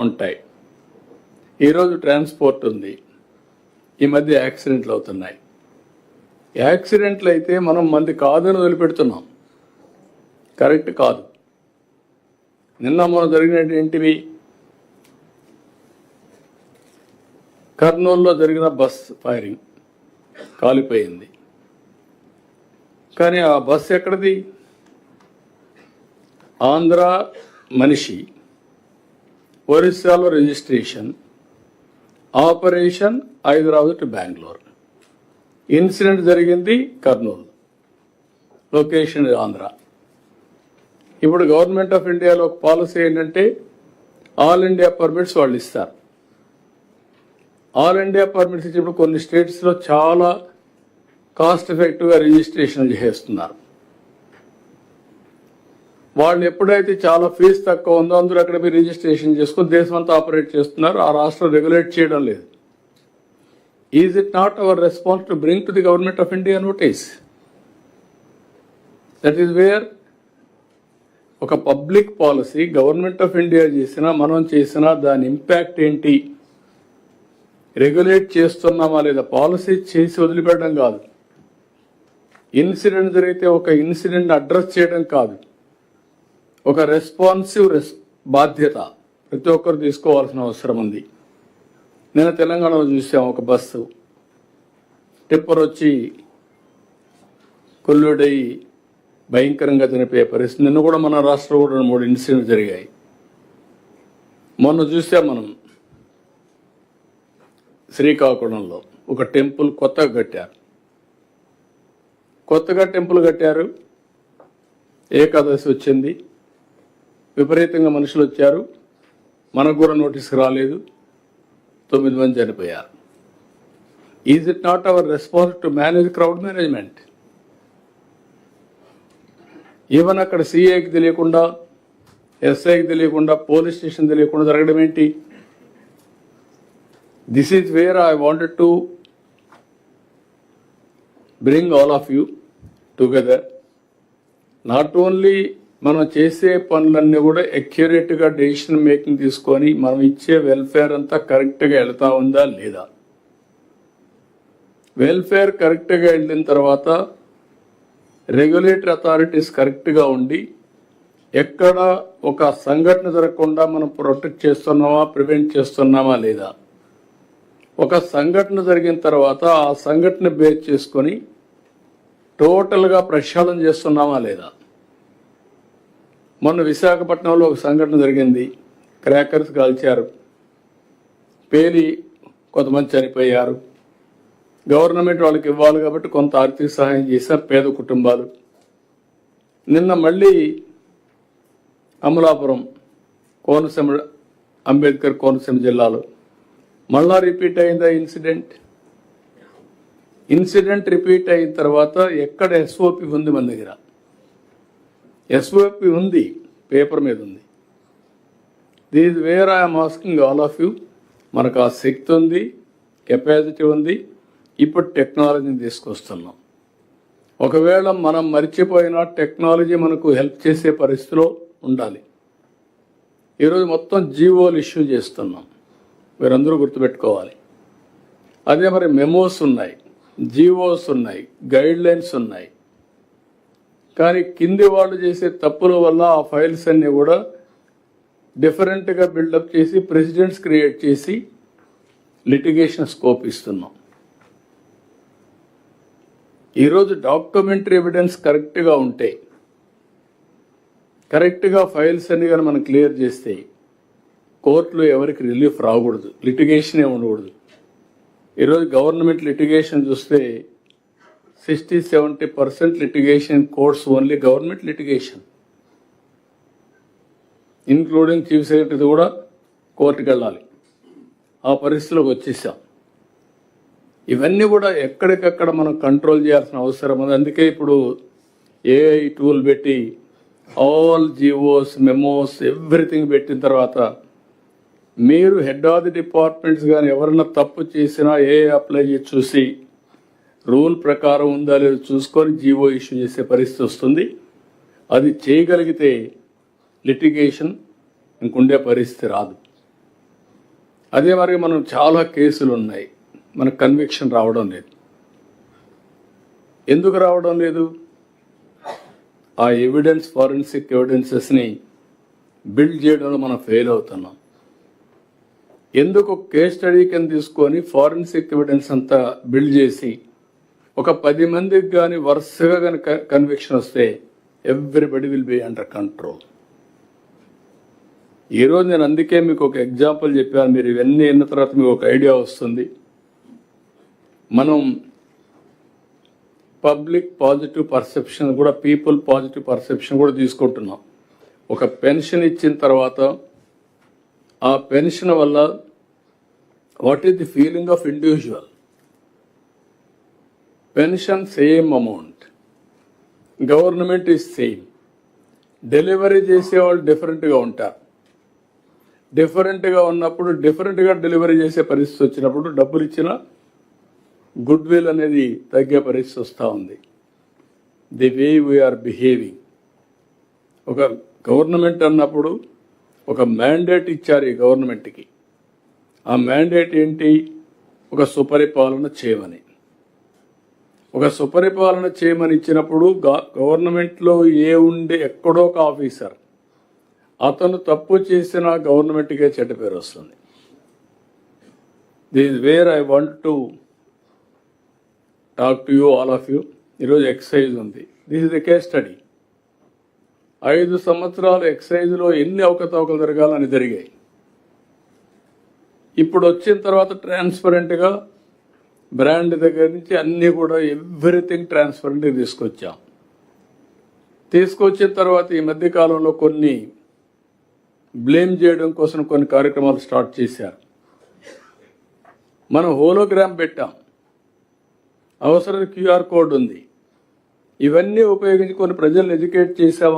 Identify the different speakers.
Speaker 1: ఉంటాయి. ఈరోజు ట్రాన్స్పోర్ట్ ఉంది. ఈ మధ్య యాక్సిడెంట్లు అవుతున్నాయి. యాక్సిడెంట్లు అయితే మనం మంది కాదని వదిలిపెడుతున్నాం. కరెక్ట్ కాదు. నిన్న మనం జరిగినట్టు ఏంటివి? కర్నూలులో జరిగిన బస్ ఫైరింగ్ కాలిపోయింది. కానీ ఆ బస్ ఎక్కడిది? ఆంధ్ర మనిషి ఒరిస్సాలో registration operation Hyderabad to Bengaluru. Incident జరిగింది కర్నూలు. లొకేషన్ ఆంధ్ర. ఇప్పుడు గవర్నమెంట్ ఆఫ్ ఇండియాలో ఒక పాలసీ ఏంటంటే ఆల్ ఇండియా పర్మిట్స్ వాళ్ళు ఇస్తారు. ఆల్ ఇండియా పర్మిట్స్ ఇచ్చినప్పుడు కొన్ని స్టేట్స్లో చాలా కాస్ట్ ఎఫెక్టివ్గా రిజిస్ట్రేషన్ చేస్తున్నారు. వాళ్ళు ఎప్పుడైతే చాలా ఫీజు తక్కువ ఉందో అందరూ అక్కడ మీరు రిజిస్ట్రేషన్ చేసుకుని దేశమంతా ఆపరేట్ చేస్తున్నారు. ఆ రాష్ట్రం రెగ్యులేట్ చేయడం లేదు. Is it not our response to bring to the government of India notice that is where ఒక public policy government of India చేసినా మనం చేసినా దాని ఇంపాక్ట్ ఏంటి? రెగ్యులేట్ చేస్తున్నామా లేదా? పాలసీ చేసి వదిలిపెట్టడం కాదు. ఇన్సిడెంట్ జరిగితే ఒక ఇన్సిడెంట్ అడ్రస్ చేయడం కాదు. ఒక రెస్పాన్సివ్ రెస్ బాధ్యత. ప్రతి ఒక్కరు తీసుకోవాల్సిన అవసరం ఉంది. నేను తెలంగాణలో చూసాం ఒక బస్సు. టిప్పర్ వచ్చి కొల్లుడై భయంకరంగా చనిపోయే పరిస్థితి. నిన్న కూడా మన రాష్ట్రంలో కూడా మూడు ఇన్సిడెంట్ జరిగాయి. మొన్న చూసాం మనం శ్రీకాకుళంలో ఒక టెంపుల్ కొత్తగా కట్టారు. కొత్తగా టెంపుల్ కట్టారు. ఏకాదశి వచ్చింది. విపరీతంగా మనుషులు వచ్చారు. మనకు కూడా నోటీస్కి రాలేదు. తొమ్మిది మంది చనిపోయారు. Is it not our response to manage crowd management even అక్కడ సిఏకి తెలియకుండా ఎస్ఐకి తెలియకుండా పోలీస్ స్టేషన్ తెలియకుండా జరగడం ఏంటి? This is where I wanted to bring all of you together not only మనం చేసే పనులన్నీ కూడా అక్యురేట్గా డెసిషన్ మేకింగ్ తీసుకొని మనం ఇచ్చే వెల్ఫేర్ అంతా కరెక్ట్గా వెళ్తా ఉందా లేదా? వెల్ఫేర్ కరెక్ట్గా వెళ్ళిన తర్వాత రెగ్యులేటరీ అథారిటీస్ కరెక్ట్గా ఉండి ఎక్కడ ఒక సంఘటన జరగకుండా మనం ప్రొటెక్ట్ చేస్తున్నామా ప్రివెంట్ చేస్తున్నామా లేదా? ఒక సంఘటన జరిగిన తర్వాత ఆ సంఘటన బేస్ చేసుకొని టోటల్గా ప్రక్షాళన చేస్తున్నామా లేదా? మొన్న విశాఖపట్నంలో ఒక సంఘటన జరిగింది. క్రాకర్స్ కాల్చారు. పేలి కొంతమంది చనిపోయారు. గవర్నమెంట్ వాళ్ళకి ఇవ్వాలి కాబట్టి కొంత ఆర్థిక సహాయం చేశారు పేద కుటుంబాలు. నిన్న మళ్ళీ అమలాపురం కోనసీమ అంబేద్కర్ కోనసీమ జిల్లాలో మళ్ళా రిపీట్ అయిందా ఇన్సిడెంట్? ఇన్సిడెంట్ రిపీట్ అయిన తర్వాత ఎక్కడ ఎస్ఓపి ఉంది మన దగ్గర? ఎస్ఓపి ఉంది పేపర్ మీద ఉంది. This where I'm asking all of you మనకు ఆ శక్తి ఉంది కెపాసిటీ ఉంది ఇప్పుడు టెక్నాలజీని తీసుకొస్తున్నాం. ఒకవేళ మనం మర్చిపోయినా టెక్నాలజీ మనకు హెల్ప్ చేసే పరిస్థితిలో ఉండాలి. ఈరోజు మొత్తం జీవోలు ఇష్యూ చేస్తున్నాం. మీరందరూ గుర్తుపెట్టుకోవాలి. అదే మరి మెమోస్ ఉన్నాయి జీవోస్ ఉన్నాయి గైడ్ లైన్స్ ఉన్నాయి. కానీ కింది వాళ్ళు చేసే తప్పుల వల్ల ఆ ఫైల్స్ అన్నీ కూడా డిఫరెంట్గా బిల్డప్ చేసి ప్రెసిడెంట్స్ క్రియేట్ చేసి లిటిగేషన్ స్కోప్ ఇస్తున్నాం. ఈరోజు డాక్యుమెంటరీ ఎవిడెన్స్ కరెక్ట్గా ఉంటే కరెక్ట్గా ఫైల్స్ అన్ని కానీ మనం క్లియర్ చేస్తే కోర్టులో ఎవరికి రిలీఫ్ రాకూడదు లిటిగేషన్ ఉండకూడదు. ఈరోజు గవర్నమెంట్ లిటిగేషన్ చూస్తే sixty seventy percent litigation courts only government litigation including chief secretary కూడా కోర్టుకు వెళ్ళాలి ఆ పరిస్థితిలోకి వచ్చేసాం. ఇవన్నీ కూడా ఎక్కడికక్కడ మనం కంట్రోల్ చేయాల్సిన అవసరం ఉంది. అందుకే ఇప్పుడు ఏఐ టూల్ పెట్టి ఆల్ జీవోస్ మెమోస్ ఎవ్రీథింగ్ పెట్టిన తర్వాత మీరు హెడ్ ఆఫ్ ది డిపార్ట్మెంట్స్ కానీ ఎవరైనా తప్పు చేసినా ఏ అప్లై చేసి చూసి రూల్ ప్రకారం ఉందా లేదో చూసుకొని జీవో ఇష్యూ చేసే పరిస్థితి వస్తుంది. అది చేయగలిగితే లిటిగేషన్ ఇంకుండే పరిస్థితి రాదు. అదే మరి మనం చాలా కేసులు ఉన్నాయి. మనకు కన్విక్షన్ రావడం లేదు. ఎందుకు రావడం లేదు? ఆ ఎవిడెన్స్ ఫారెన్సిక్ ఎవిడెన్సెస్ని బిల్డ్ చేయడంలో మనం ఫెయిల్ అవుతున్నాం. ఎందుకు కేస్ స్టడీ కింద తీసుకొని ఫారెన్సిక్ ఎవిడెన్స్ అంతా బిల్డ్ చేసి ఒక పది మందికి కానీ వరుసగా కానీ కన్విక్షన్ వస్తే everybody will be under control ఈరోజు నేను అందుకే మీకు ఒక ఎగ్జాంపుల్ చెప్పాను. మీరు ఇవన్నీ అయిన తర్వాత మీకు ఒక ఐడియా వస్తుంది. మనం పబ్లిక్ పాజిటివ్ పర్సెప్షన్ కూడా పీపుల్ పాజిటివ్ పర్సెప్షన్ కూడా తీసుకుంటున్నాం. ఒక పెన్షన్ ఇచ్చిన తర్వాత ఆ పెన్షన్ వల్ల what is the feeling of individual pension same amount government is same delivery చేసేవాళ్ళు డిఫరెంట్గా ఉంటారు. డిఫరెంట్గా ఉన్నప్పుడు డిఫరెంట్గా డెలివరీ చేసే పరిస్థితి వచ్చినప్పుడు డబ్బులు ఇచ్చినా గుడ్ విల్ అనేది తగ్గే పరిస్థితి వస్తూ ఉంది. ది వే వీఆర్ బిహేవింగ్ ఒక గవర్నమెంట్ అన్నప్పుడు ఒక మ్యాండేట్ ఇచ్చారు ఈ గవర్నమెంట్కి ఆ మ్యాండేట్ ఏంటి? ఒక సుపరిపాలన చేయమని. ఒక సుపరిపాలన చేయమని ఇచ్చినప్పుడు గవర్నమెంట్లో ఏ ఉండే ఎక్కడో ఒక ఆఫీసర్ అతను తప్పు చేసిన గవర్నమెంట్కే చెడ్డ పేరు వస్తుంది. This where I want to talk to you all of you. ఈరోజు ఎక్సైజ్ ఉంది. This is the case study. ఐదు సంవత్సరాలు ఎక్సైజ్లో ఎన్ని అవకతవకలు జరగాలని జరిగాయి. ఇప్పుడు వచ్చిన తర్వాత ట్రాన్స్పరెంట్గా బ్రాండ్ దగ్గర నుంచి అన్నీ కూడా ఎవ్రీథింగ్ ట్రాన్స్పరెంట్గా తీసుకొచ్చాం. తీసుకొచ్చిన తర్వాత ఈ మధ్య కాలంలో కొన్ని బ్లేమ్ చేయడం కోసం కొన్ని కార్యక్రమాలు స్టార్ట్ చేశారు. మనం హోలోగ్రామ్ పెట్టాం. అవసరం క్యూఆర్ కోడ్ ఉంది. ఇవన్నీ ఉపయోగించి కొన్ని ప్రజలను ఎడ్యుకేట్ చేసామా